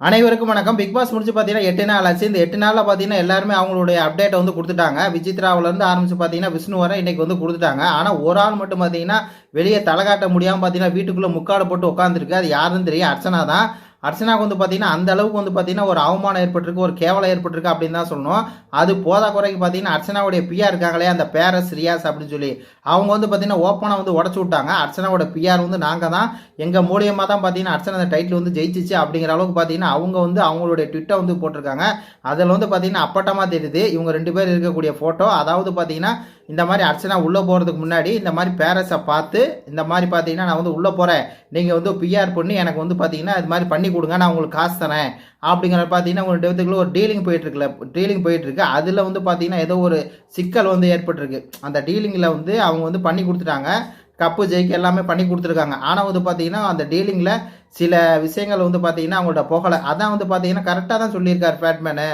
அனைவருக்கும் வணக்கம். Big pass முடிச்சு பார்த்தீங்கன்னா எட்டு நாள் ஆச்சு. இந்த எட்டு நாளில் பார்த்தீங்கன்னா எல்லாருமே அவங்களுடைய அப்டேட்டை வந்து கொடுத்துட்டாங்க. விசித்ராவிலேருந்து ஆரம்பிச்சு பார்த்தீங்கன்னா விஷ்ணு வரை இன்னைக்கு வந்து கொடுத்துட்டாங்க. ஆனால் ஒரு ஆள் மட்டும் பார்த்தீங்கன்னா வெளியே தலை காட்ட முடியாமல் பார்த்தீங்கன்னா வீட்டுக்குள்ளே முக்காடு போட்டு உட்காந்துருக்கு அது யாருன்னு தெரியும். அர்ச்சனா தான். அர்ச்சனாக்கு வந்து பார்த்தீங்கன்னா அந்த அளவுக்கு வந்து பார்த்தீங்கன்னா ஒரு அவமானம் ஏற்பட்டிருக்கு ஒரு கேவலம் ஏற்பட்டிருக்கு அப்படின்னு தான் சொல்லணும். அது போதா குறைக்கு பார்த்தீங்கன்னா அர்ச்சனாவுடைய பிஆர் இருக்காங்களே அந்த பேரஸ் ரியாஸ் அப்படின்னு சொல்லி அவங்க வந்து பார்த்தீங்கன்னா ஓப்பனாக வந்து உடச்சு விட்டாங்க. அர்ச்சனாவோட பிஆர் வந்து நாங்கள் தான். எங்கள் மூலியமாக தான் பார்த்தீங்கன்னா அர்ச்சனா அந்த டைட்டில் வந்து ஜெயிச்சிச்சு அப்படிங்கிற அளவுக்கு பார்த்தீங்கன்னா அவங்க வந்து அவங்களுடைய ட்விட்டை வந்து போட்டிருக்காங்க. அதில் வந்து பார்த்தீங்கன்னா அப்பட்டமாக தெரியுது. இவங்க ரெண்டு பேர் இருக்கக்கூடிய ஃபோட்டோ அதாவது பார்த்தீங்கன்னா இந்த மாதிரி அர்ச்சனா உள்ளே போகிறதுக்கு முன்னாடி இந்த மாதிரி பேரஸை பார்த்து இந்த மாதிரி பார்த்தீங்கன்னா நான் வந்து உள்ளே போகிறேன் நீங்கள் வந்து பிஆர் பண்ணி எனக்கு வந்து பார்த்தீங்கன்னா இது மாதிரி பண்ணி கொடுங்க நான் உங்களுக்கு காசு தரேன். அப்படிங்கிற பார்த்தீங்கன்னா உங்களுக்கு டெவத்துக்குள்ள ஒரு டீலிங் போயிட்டுருக்குல டீலிங் போயிட்டுருக்கு அதில் வந்து பார்த்தீங்கன்னா ஏதோ ஒரு சிக்கல் வந்து ஏற்பட்டிருக்கு. அந்த டீலிங்கில் வந்து அவங்க வந்து பண்ணி கொடுத்துட்டாங்க. கப்பு ஜெயிக்க எல்லாமே பண்ணி கொடுத்துருக்காங்க. ஆனால் வந்து பார்த்தீங்கன்னா அந்த டீலிங்கில் சில விஷயங்கள் வந்து பார்த்தீங்கன்னா அவங்கள்ட்ட போகலை. அதான் வந்து பார்த்தீங்கன்னா கரெக்டாக தான் சொல்லியிருக்காரு ஃபேட்மேனு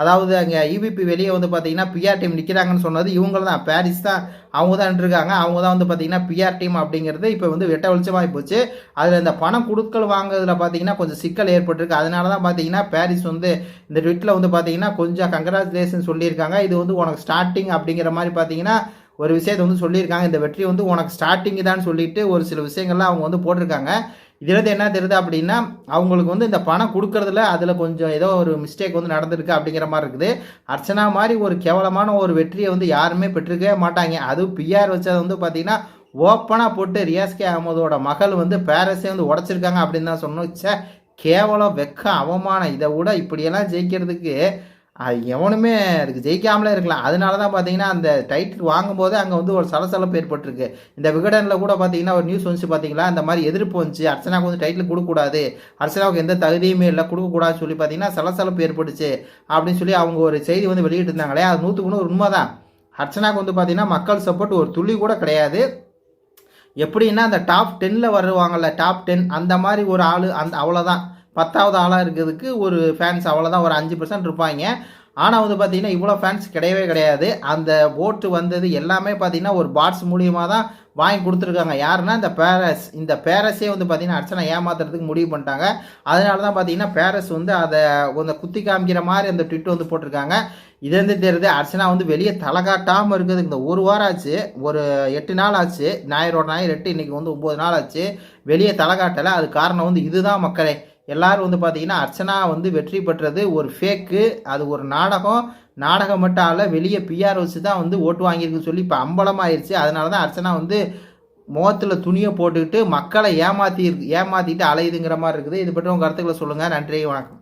அதாவது அங்கே இவிபி வெளியே வந்து பார்த்தீங்கன்னா பிஆர் டீம் நிற்கிறாங்கன்னு சொன்னது இவங்க தான். பாரிஸ் தான் அவங்க தான் இருக்காங்க அவங்க தான் வந்து பார்த்தீங்கன்னா பிஆர் டீம் அப்படிங்கிறது இப்போ வந்து வெட்ட வெளிச்சமாகி போச்சு. அதில் இந்த பணம் கொடுக்கல் வாங்குறதுல பார்த்தீங்கன்னா கொஞ்சம் சிக்கல் ஏற்பட்டிருக்கு. அதனால தான் பார்த்தீங்கன்னா பாரிஸ் வந்து இந்த ட்விட்டில் வந்து பார்த்தீங்கன்னா கொஞ்சம் கங்க்ராச்சுலேஷன் சொல்லியிருக்காங்க. இது வந்து உனக்கு ஸ்டார்டிங் அப்படிங்கிற மாதிரி பார்த்தீங்கன்னா ஒரு விஷயத்தை வந்து சொல்லியிருக்காங்க. இந்த வெற்றி வந்து உனக்கு ஸ்டார்டிங்கு தான் சொல்லிட்டு ஒரு சில விஷயங்கள்லாம் அவங்க வந்து போட்டிருக்காங்க. இதில் என்ன தெரியுது அப்படின்னா அவங்களுக்கு வந்து இந்த பணம் கொடுக்கறதுல அதில் கொஞ்சம் ஏதோ ஒரு மிஸ்டேக் வந்து நடந்திருக்கு அப்படிங்கிற மாதிரி இருக்குது. அர்ச்சனா மாதிரி ஒரு கேவலமான ஒரு வெற்றியை வந்து யாருமே பெற்றிருக்கவே மாட்டாங்க. அதுவும் பிஆர் வச்சது வந்து பார்த்தீங்கன்னா ஓப்பனாக போட்டு ரியாஸ்கே அகமதோட மகள் வந்து பேரஸே வந்து உடச்சிருக்காங்க அப்படின்னு தான் சொன்னோம். சே கேவலம் வெக்க அவமானம். இதை விட இப்படியெல்லாம் ஜெயிக்கிறதுக்கு அது எவனுமே அதுக்கு ஜெயிக்காமலே இருக்கலாம். அதனால தான் பார்த்தீங்கன்னா அந்த டைட்டில் வாங்கும்போது அங்கே வந்து ஒரு சலசலப்பு ஏற்பட்டிருக்கு. இந்த விகடனில் கூட பார்த்தீங்கன்னா ஒரு நியூஸ் வந்துச்சு பார்த்தீங்களா அந்த மாதிரி எதிர்ப்பு வந்துச்சு. அர்ச்சனாவுக்கு வந்து டைட்டில் கொடுக்கக்கூடாது. அர்ச்சனாவுக்கு எந்த தகுதியுமே இல்லை. கொடுக்கக்கூடாதுன்னு சொல்லி பார்த்தீங்கன்னா சலசலப்பு ஏற்பட்டுச்சு அப்படின்னு சொல்லி அவங்க ஒரு செய்தி வந்து வெளியிட்டு இருந்தாங்களே அது நூற்றுக்கு நூறு உண்மை தான் அர்ச்சனாவுக்கு வந்து பார்த்தீங்கன்னா மக்கள் சப்போர்ட் ஒரு துளி கூட கிடையாது. எப்படின்னா அந்த டாப் டென்னில் வருவாங்கல்ல டாப் டென் அந்த மாதிரி ஒரு ஆள் அந்த அவ்வளோதான் பத்தாவது ஆளாக இருக்கிறதுக்கு ஒரு ஃபேன்ஸ் அவ்வளோதான் ஒரு அஞ்சு பர்சன்ட் இருப்பாங்க. ஆனால் வந்து பார்த்திங்கன்னா இவ்வளோ ஃபேன்ஸ் கிடையவே கிடையாது. அந்த ஓட்டு வந்தது எல்லாமே பார்த்திங்கன்னா ஒரு பாட்ஸ் மூலியமாக தான் வாங்கி கொடுத்துருக்காங்க. யாருன்னா இந்த பேரஸ் இந்த பேரஸே வந்து பார்த்தீங்கன்னா அர்ச்சனை ஏமாத்துறதுக்கு முடிவு பண்ணிட்டாங்க. அதனால தான் பார்த்தீங்கன்னா பேரஸ் வந்து அதை கொஞ்சம் குத்தி காமிக்கிற மாதிரி அந்த ட்விட் வந்து போட்டிருக்காங்க. இது வந்து தெரியுது அர்ச்சனா வந்து வெளியே தலை காட்டாமல் இருக்கிறதுக்கு இந்த ஒரு வாரம் ஆச்சு ஒரு எட்டு நாள் ஆச்சு. ஞாயிறோட ஞாயிறு எட்டு இன்றைக்கி வந்து ஒம்பது நாள் ஆச்சு. வெளியே தலை காட்டலை. அது காரணம் வந்து இதுதான் மக்களே. எல்லாரும் வந்து பார்த்தீங்கன்னா அர்ச்சனா வந்து வெற்றி பெற்றது ஒரு ஃபேக்கு அது ஒரு நாடகம். நாடகம் மட்டும் ஆல வெளியே பிஆர் வச்சு தான் வந்து ஓட்டு வாங்கியிருக்குன்னு சொல்லி இப்போ அம்பலமாயிருச்சு. அதனால தான் அர்ச்சனா வந்து முகத்தில் துணியை போட்டுக்கிட்டு மக்களை ஏமாற்றி ஏமாற்றிட்டு அலையுதுங்கிற மாதிரி இருக்குது. இது பற்றி உங்கள் கருத்துக்களை சொல்லுங்கள் நன்றி வணக்கம்.